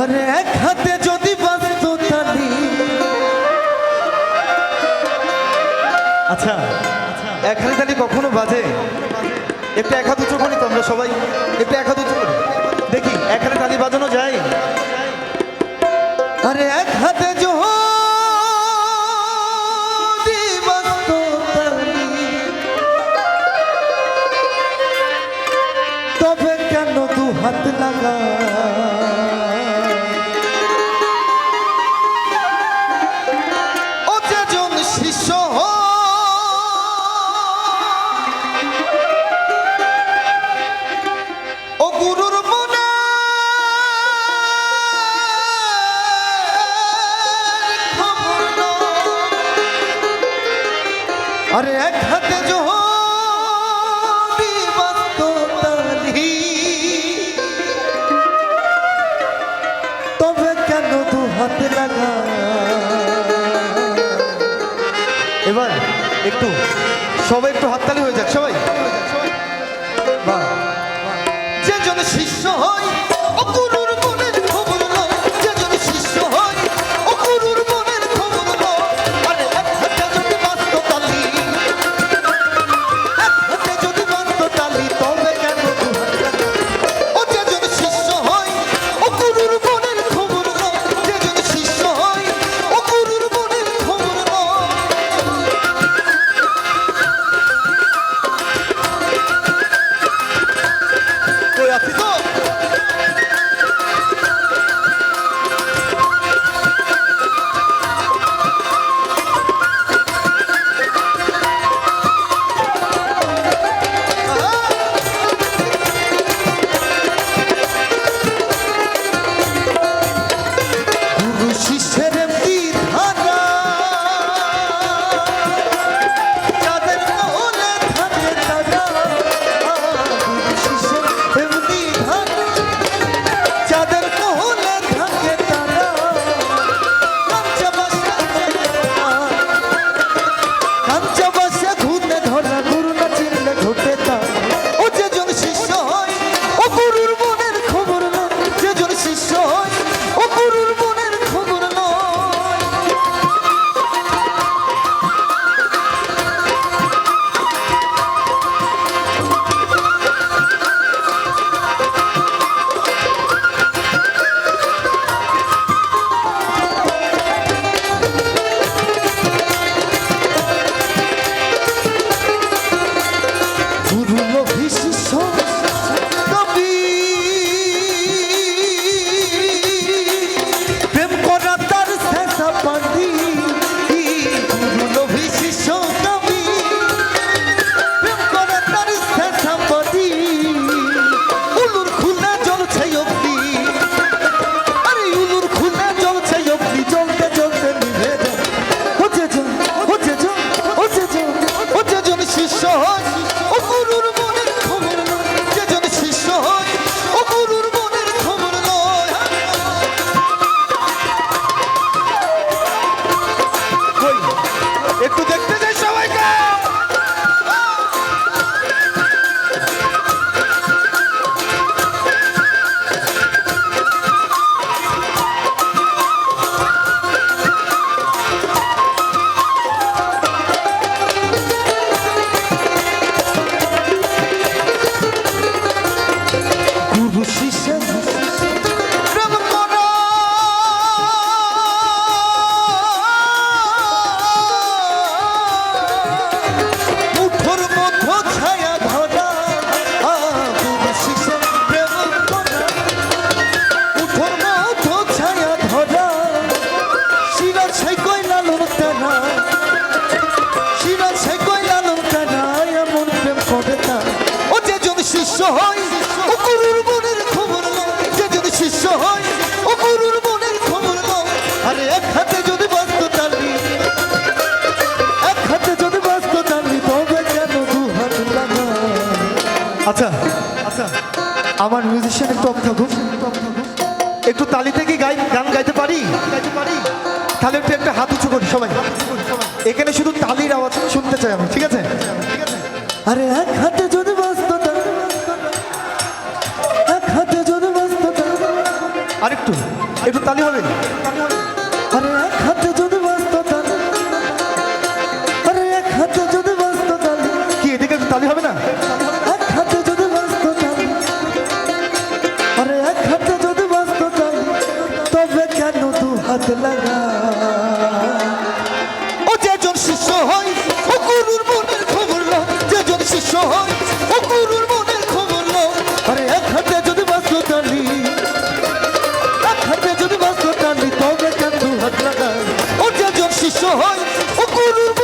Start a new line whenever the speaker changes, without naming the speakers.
আরে এক হাতে যদি বাস্ততা আচ্ছা এক হাতে কখনো বাজে? একটু এক হাত উঁচু সবাই। একটু বাজানো যায়? আরে এক হাতে এবার একটু সবাই একটু হাততালি হয়ে যাক সবাই। আচ্ছা, আচ্ছা আমার মিউজিশিয়ান একটু অপেক্ষা খুব একটু তালিতে কি গাই গান গাইতে পারি? তাহলে একটু একটা হাত উঁচু করি, সবাই। এখানে শুধু তালির আওয়াজ শুনতে চাই আমি ঠিক আছে ঠিক আছে? আরে এক হাতে আরেকটু একটু তালি হবে। আরে হাতে যদি শিষ্য হই গুরুর